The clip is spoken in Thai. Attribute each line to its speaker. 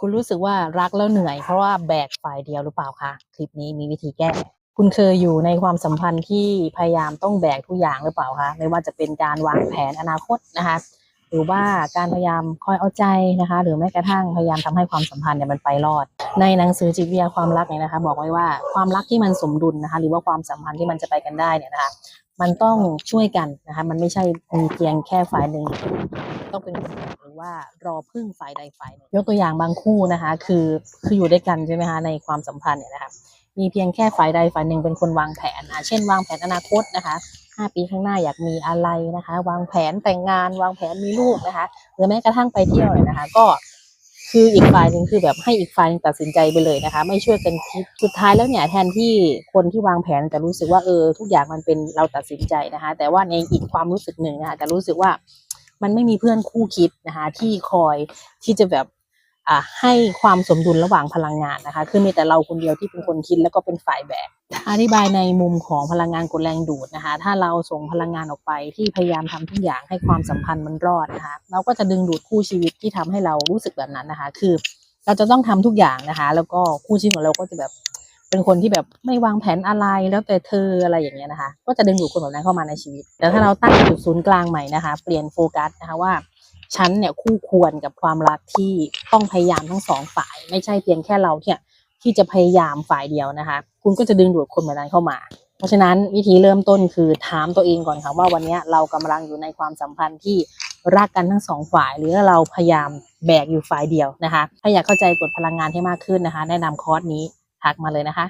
Speaker 1: คุณรู้สึกว่ารักแล้วเหนื่อย เพราะว่าแบกฝ่ายเดียวหรือเปล่าคะคลิปนี้มีวิธีแก้ คุณเคยอยู่ในความสัมพันธ์ที่พยายามต้องแบกทุกอย่างหรือเปล่าคะไม่ว่าจะเป็นการวางแผนอนาคตนะคะหรือว่าการพยายามคอยเอาใจนะคะ หรือแม้กระทั่งพยายามทำให้ความสัมพันธ์เนี่ยมันไปรอด ในหนังสือจิตวิทยาความรักเนี่ยนะคะ บอกไว้ว่าความรักที่มันสมดุลนะคะ หรือว่าความสัมพันธ์ที่มันจะไปกันได้เนี่ยนะคะ มันต้องช่วยกันนะคะ มันไม่ใช่มีเพียงแค่ฝ่ายหนึ่งต้องเป็นคนหรือว่ารอพึ่งฝ่ายใดฝ่ายหนึ่งยกตัวอย่างบางคู่นะคะ คือคืออยู่ด้วยกันใช่ไหมคะในความสัมพันธ์เนี่ยนะคะมีเพียงแค่ฝ่ายใดฝ่ายหนึ่งเป็นคนวางแผนอะเช่น วางแผนอนาคตนะคะห้าปีข้างหน้าอยากมีอะไรนะคะ วางแผนแต่งงาน วางแผนมีลูกนะคะ หรือแม้กระทั่งไปเที่ยวเนี่ยนะคะ ก็ คืออีกฝ่ายหนึ่งคือแบบให้อีกฝ่ายหนึ่งตัดสินใจไปเลยนะคะ ไม่ช่วยกันคิดสุดท้ายแล้วเนี่ยแทนที่คนที่วางแผนจะรู้สึกว่าเออ ทุกอย่างมันเป็นเราตัดสินใจนะคะ แต่ว่าในอีกความรู้สึกหนึ่งนะคะจะรู้สึกว่ามันไม่มีเพื่อนคู่คิดนะคะ ที่คอยที่จะแบบอ่าให้ความสมดุลระหว่างพลังงานนะคะ คือมีแต่เราคนเดียวที่เป็นคนคิดแล้วก็เป็นฝ่ายแบก อธิบายในมุมของพลังงานกดแรงดูดนะคะ ถ้าเราส่งพลังงานออกไปที่พยายามทำทุกอย่างให้ความสัมพันธ์มันรอดนะคะ เราก็จะดึงดูดคู่ชีวิตที่ทำให้เรารู้สึกแบบนั้นนะคะ คือเราจะต้องทำทุกอย่างนะคะ แล้วก็คู่ชีวิตของเราก็จะแบบเป็นคนที่แบบไม่วางแผนอะไรแล้วแต่เธออะไรอย่างเงี้ยนะคะ ก็จะดึงดูดคนแบบนั้นเข้ามาในชีวิต แต่ถ้าเราตั้งจุดศูนย์กลางใหม่นะคะ เปลี่ยนโฟกัสนะคะว่าฉันเนี่ยคู่ควรกับความรักที่ต้องพยายามทั้งสองฝ่าย ไม่ใช่เพียงแค่เราเนี่ยที่จะพยายามฝ่ายเดียวนะคะ คุณก็จะดึงดูดคนแบบนั้นเข้ามา เพราะฉะนั้นวิธีเริ่มต้นคือถามตัวเองก่อนค่ะว่าวันนี้เรากำลังอยู่ในความสัมพันธ์ที่รักกันทั้งสองฝ่าย หรือเราพยายามแบกอยู่ฝ่ายเดียวนะคะ ถ้าอยากเข้าใจกฎพลังงานให้มากขึ้นนะคะ แนะนำคอร์สนี้ทักมาเลยนะคะ